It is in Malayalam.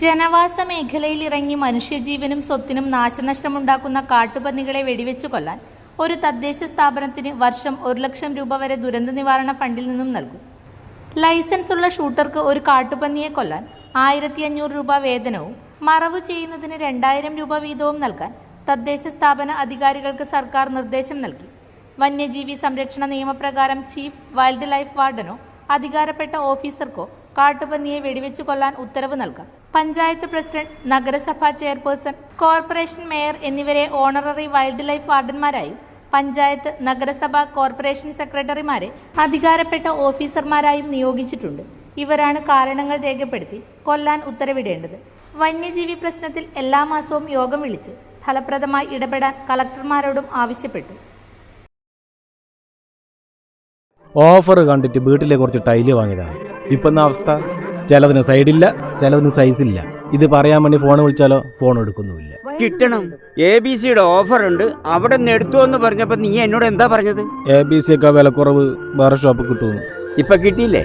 ജനവാസ മേഖലയിൽ ഇറങ്ങി മനുഷ്യജീവനും സ്വത്തിനും നാശനഷ്ടമുണ്ടാക്കുന്ന കാട്ടുപന്നികളെ വെടിവെച്ചു കൊല്ലാൻ ഒരു തദ്ദേശ സ്ഥാപനത്തിന് വർഷം ഒരു ലക്ഷം രൂപ വരെ ദുരന്ത നിവാരണ ഫണ്ടിൽ നിന്നും നൽകും. ലൈസൻസ് ഉള്ള ഷൂട്ടർക്ക് ഒരു കാട്ടുപന്നിയെ കൊല്ലാൻ ആയിരത്തി അഞ്ഞൂറ് രൂപ വേതനവും മറവ് ചെയ്യുന്നതിന് രണ്ടായിരം രൂപ വീതവും നൽകാൻ തദ്ദേശ സ്ഥാപന അധികാരികൾക്ക് സർക്കാർ നിർദ്ദേശം നൽകി. വന്യജീവി സംരക്ഷണ നിയമപ്രകാരം ചീഫ് വൈൽഡ് ലൈഫ് വാർഡനോ അധികാരപ്പെട്ട ഓഫീസർക്കോ കാട്ടുപന്നിയെ വെടിവെച്ചു കൊല്ലാൻ ഉത്തരവ് നൽകാം. പഞ്ചായത്ത് പ്രസിഡന്റ് നഗരസഭാ ചെയർപേഴ്സൺ കോർപ്പറേഷൻ മേയർ എന്നിവരെ ഓണററി വൈൽഡ് ലൈഫ് വാർഡന്മാരായും പഞ്ചായത്ത് നഗരസഭാ കോർപ്പറേഷൻ സെക്രട്ടറിമാരെ അധികാരപ്പെട്ട ഓഫീസർമാരായും നിയോഗിച്ചിട്ടുണ്ട്. ഇവരാണ് കാരണങ്ങൾ രേഖപ്പെടുത്തി കൊല്ലാൻ ഉത്തരവിടേണ്ടത്. വന്യജീവി പ്രശ്നത്തിൽ എല്ലാ മാസവും യോഗം വിളിച്ച് ഫലപ്രദമായി ഇടപെടാൻ കളക്ടർമാരോടും ആവശ്യപ്പെട്ടു. ഓഫർ കണ്ടിട്ട് വീട്ടിലെ കുറച്ച് ടൈൽ വാങ്ങിയതാണ്. ഇപ്പം അവസ്ഥ? ചിലതിന് സൈഡില്ല ചിലതിന് ഇല്ല ഇത് പറയാൻ വേണ്ടി ഫോൺ വിളിച്ചാലോ? ഫോൺ എടുക്കുന്നുമില്ല. കിട്ടണം. എ ബി സിയുടെ ഓഫർ ഉണ്ട് അവിടെ നിന്ന് എടുത്തു എന്ന് പറഞ്ഞപ്പോ നീ എന്നോട് എന്താ പറഞ്ഞത്? എ ബി സി ഒക്കെ വിലക്കുറവ് വേറെ ഷോപ്പ് കിട്ടുന്നു ഇപ്പൊ കിട്ടിയില്ലേ?